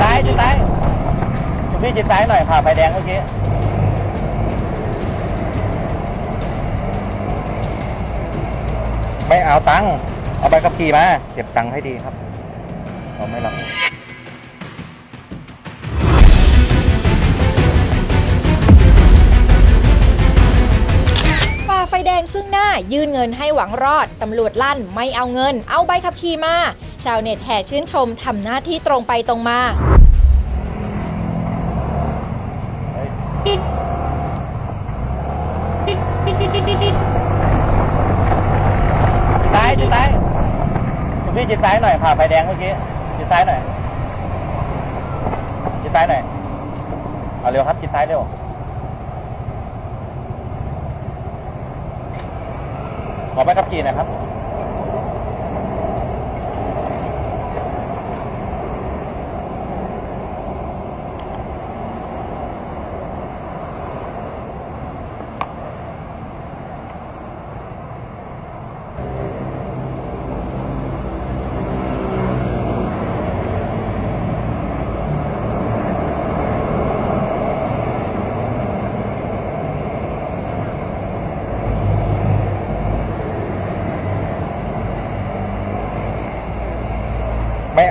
ซ้ายจิดซ้ายคุณพี่จิดซ้ายหน่อยค่ะไฟแดงเมื่อกี้ไม่เอาตังค์เอาใบขับขี่มาเก็บตังค์ให้ดีครับ เราไม่รับ งหน้ายื่นเงินให้หวังรอด ตำรวจลั่นไม่เอาเงิน เอาใบขับขี่มา ชาวเน็ตแห่ชื่นชมทำหน้าที่ตรงไปตรงมาซ้ายจิดซ้ายคุณพี่จิดซ้ายหน่อยผ่าไฟแดงเมื่อกี้จิดซ้ายหน่อยจิดซ้ายหน่อยเอาเร็วครับจิดซ้ายเร็ว ขอไปขับขี่หนะครับ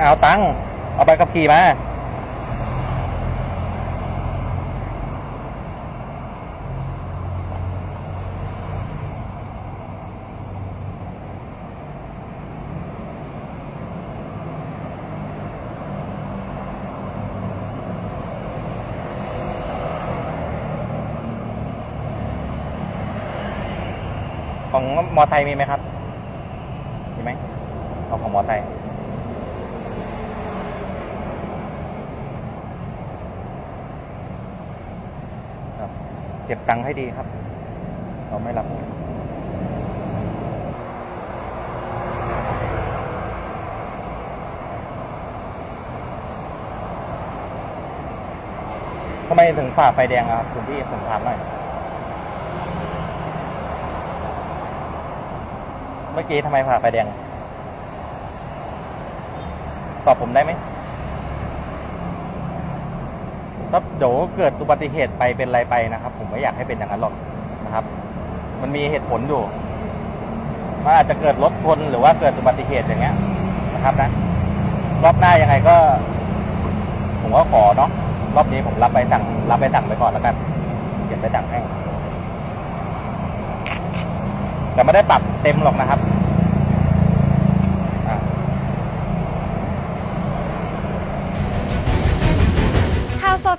เอาตังค์เอาใบขับขี่มาของมอไซค์มีไหมครับ มีไหมเอาของมอไซค์ ครับ เก็บตังค์ให้ดีครับ เราไม่รับทำไมถึงฝ่าไฟแดงครับคุณพี่ผมถามหน่อย เมื่อกี้ทำไมผ่าไฟแดง ตอบผมได้ไหม ถ้าเดี๋ยวเกิดอุบัติเหตุไปเป็นอะไรไปนะครับ ผมไม่อยากให้เป็นอย่างนั้นหรอกนะครับ มันมีเหตุผลอยู่มันอาจจะเกิดรถชนหรือว่าเกิดอุบัติเหตุอย่างเงี้ยนะครับนะรอบหน้ายังไงก็ ผมก็ขอเนาะรอบนี้ผมรับไปสั่งรับไปสั่งไปก่อนแล้วกันเก็บไปสั่งให้แต่ไม่ได้ปรับเต็มหรอกนะครับ